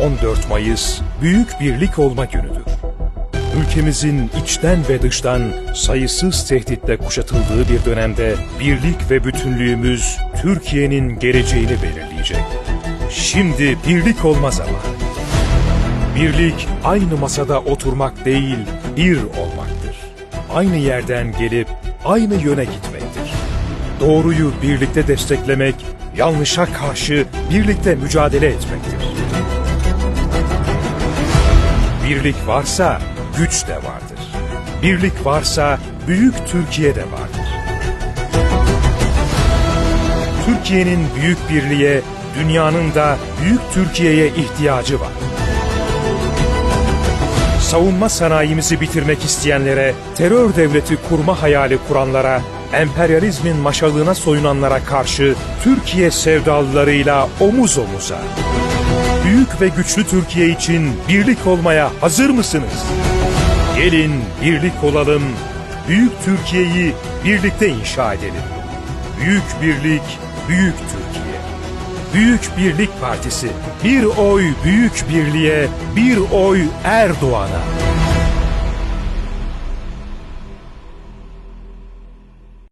14 Mayıs Büyük Birlik Olma Günüdür. Ülkemizin içten ve dıştan sayısız tehditle kuşatıldığı bir dönemde birlik ve bütünlüğümüz Türkiye'nin geleceğini belirleyecek. Şimdi birlik olma zamanı. Birlik aynı masada oturmak değil, bir olmaktır. Aynı yerden gelip aynı yöne gitmektir. Doğruyu birlikte desteklemek, yanlışa karşı birlikte mücadele etmektir. Birlik varsa güç de vardır. Birlik varsa büyük Türkiye de vardır. Türkiye'nin büyük birliğe, dünyanın da büyük Türkiye'ye ihtiyacı var. Savunma sanayimizi bitirmek isteyenlere, terör devleti kurma hayali kuranlara, emperyalizmin maşalığına soyunanlara karşı Türkiye sevdalılarıyla omuz omuza. Büyük ve güçlü Türkiye için birlik olmaya hazır mısınız? Gelin birlik olalım, büyük Türkiye'yi birlikte inşa edelim. Büyük birlik, büyük Türkiye. Büyük Birlik Partisi. Bir oy büyük birliğe, bir oy Erdoğan'a.